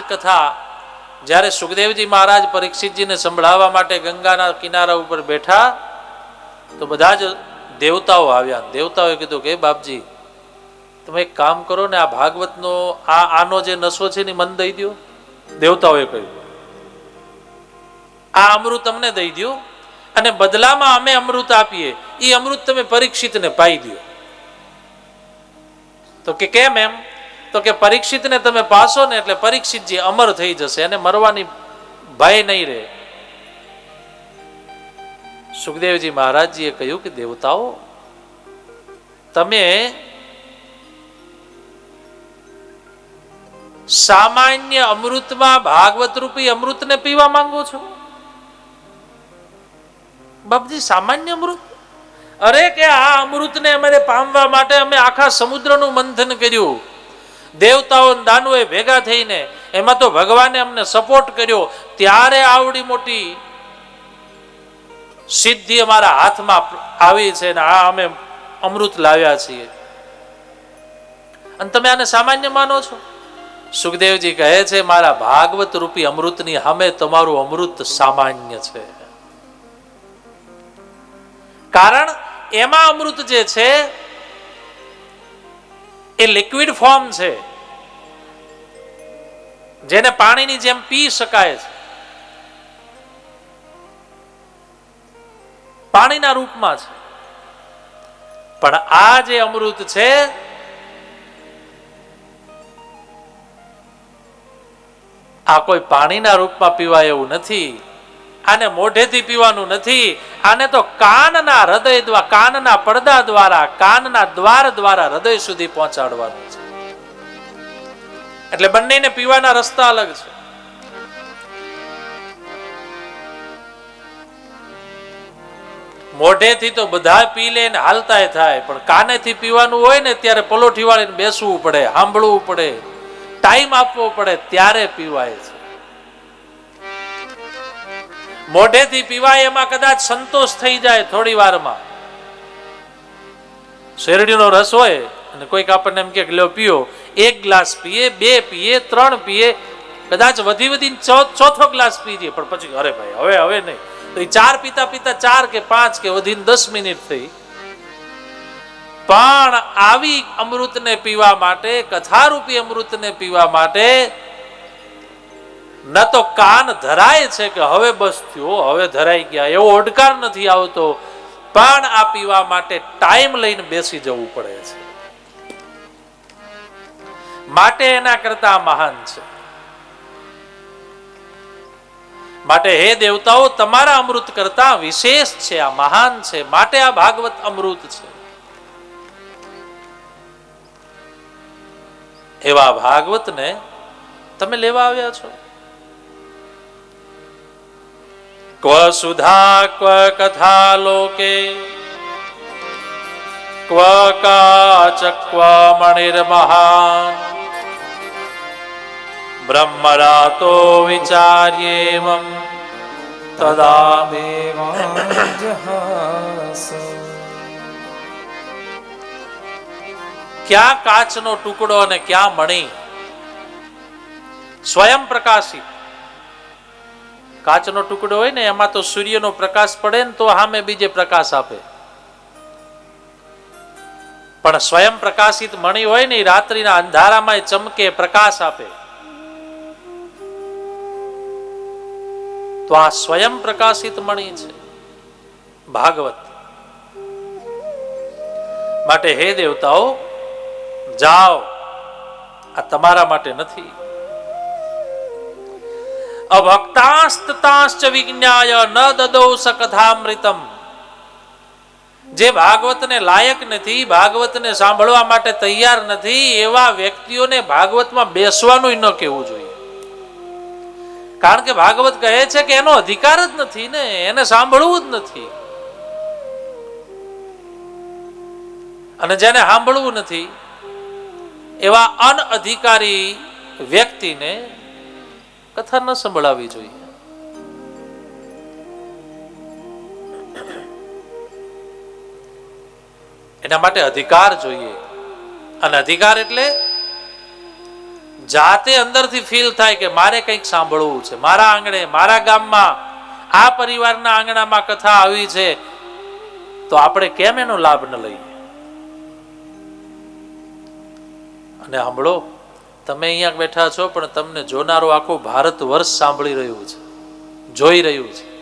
કથા જ્યારે સુખદેવજી મહારાજ પરીક્ષિતજીને સંભળાવવા માટે ગંગાના કિનારા ઉપર બેઠા, તો બધા જ દેવતાઓ આવ્યા. દેવતાઓએ કીધું કે બાપજી, તમે એક કામ કરો ને આ ભાગવતનો, આ, આનો જે નશો છે ને મન દઈ દો દેવતાઓએ કહ્યું, આ અમૃત અમને દઈ દો અને બદલામાં અમે અમૃત આપીએ. એ અમૃત તમે પરીક્ષિતને પાઈ દો તો કે, કેમ એમ? તો કે પરીક્ષિતને તમે પાસો ને એટલે પરીક્ષિતજી અમર થઈ જશે અને મરવાની ભય નહીં રહે. સુખદેવજી મહારાજજીએ કહ્યું કે, દેવતાઓ, તમે સામાન્ય અમૃતમાં ભાગવત રૂપી અમૃતને પીવા માંગો છો? બાપજી, સામાન્ય અમૃત? અરે કે આ અમૃતને અમારે પામવા માટે અમે આખા સમુદ્રનું મંથન કર્યું. દેવતાઓ દાનુએ ભેગા થઈને એમાં તો ભગવાને અમને સપોર્ટ કર્યો. ત્યારે આવડી મોટી સિદ્ધિ અમારા હાથમાં આવી છે ને આ અમે અમૃત લાવ્યા છીએ. અને તમે આને સામાન્ય માનો છો? સુખદેવજી કહે છે, મારા ભાગવત રૂપી અમૃતની હમે તમારું અમૃત સામાન્ય છે. કારણ એમાં અમૃત જે છે, એ લિક્વિડ ફોર્મ છે. જેને પાણીની જેમ પી શકાય છે. પાણીના રૂપમાં છે. પણ આ જે અમૃત છે, આ કોઈ પાણીના રૂપમાં પીવાય એવું નથી. આને મોઢેથી પીવાનું નથી. આને તો કાનના હૃદય દ્વારા કાનના પડદા દ્વારા, કાનના દ્વાર દ્વારા હૃદય સુધી પહોંચાડવાનું છે. એટલે બંનેને પીવાના રસ્તા અલગ છે. મોઢેથી તો બધા પી લે ને હાલતાય થાય, પણ કાનેથી પીવાનું હોય ને ત્યારે પલોઠી વાળીને બેસવું પડે સાંભળવું પડે, ટાઈમ આપવો પડે, ત્યારે પીવાય છે. મોઢેથી પીવાય એમાં કદાચ સંતોષ થઈ જાય થોડી વારમાં. શેરડીનો રસ હોય અને કોઈક આપણને એમ કે લો પીઓ, એક ગ્લાસ પીએ, બે પીએ, ત્રણ પીએ, કદાચ વધી વધીને ચોથો ગ્લાસ પીજે પણ પછી અરે ભાઈ, હવે હવે નહીં. તો એ ચાર પીતા પીતા ચાર કે પાંચ કે વધીને દસ મિનિટ થઈ. પણ આવી અમૃતને પીવા માટે, કથારૂપી અમૃતને પીવા માટે, ન તો કાન ધરાય છે કે હવે બસ થયો, હવે ધરાઈ ગયા, એવો ઓડકાર નથી આવતો. પણ આ પીવા માટે ટાઈમ લઈને બેસી જવું પડે છે. માટે એના કરતા મહાન છે. માટે હે દેવતાઓ, તમારા અમૃત કરતા વિશેષ છે, આ મહાન છે, માટે આ ભાગવત અમૃત છે. એવા ભાગવતને તમે લેવા આવ્યા છો? ક્વ સુધા ક્વ કથા લોકે? ક્વ કાચ ક્વ મણિર્મહાન? બ્રહ્મરાતો વિચાર્યેમં તદા ક્યાં કાચનો ટુકડો અને ક્યાં મણી સ્વયં પ્રકાશિત કાચનો ટુકડો હોય ને એમાં તો સૂર્યનો પ્રકાશ પડે ને તો સામે બીજે પ્રકાશ આપે પણ સ્વયં પ્રકાશિત મણી હોય ને રાત્રિના અંધારામાં ચમકે પ્રકાશ આપે તો આ સ્વયં પ્રકાશિત મણી છે. ભાગવત. માટે હે દેવતાઓ, જાઓ. આ તમારા માટે નથી. અભક્તાસ્તતાશ્ચ વિજ્ઞાય ન દદૌ સકથામૃતમ. જે ભાગવતને લાયક નથી, ભાગવતને સાંભળવા માટે તૈયાર નથી, એવા વ્યક્તિઓને ભાગવતમાં બેસવાનું ન કહેવું જોઈએ. કારણ કે ભાગવત કહે છે કે એનો અધિકાર જ નથી ને, એને સાંભળવું જ નથી. અને જેને સાંભળવું નથી, એવા અનઅધિકારી વ્યક્તિને કથા ન સંભળાવી જોઈએ. એના માટે અધિકાર જોઈએ. અને અધિકાર એટલે જાતે અંદરથી ફીલ થાય કે મારે કંઈક સાંભળવું છે. મારા આંગણે, મારા ગામમાં, આ પરિવારના આંગણામાં કથા આવી છે, તો આપણે કેમ એનો લાભ ન લઈએ? અને સાંભળો તમે અહીંયા બેઠા છો, પણ તમને જોનારો આખો ભારત વર્ષ સાંભળી રહ્યું છે, જોઈ રહ્યું છે.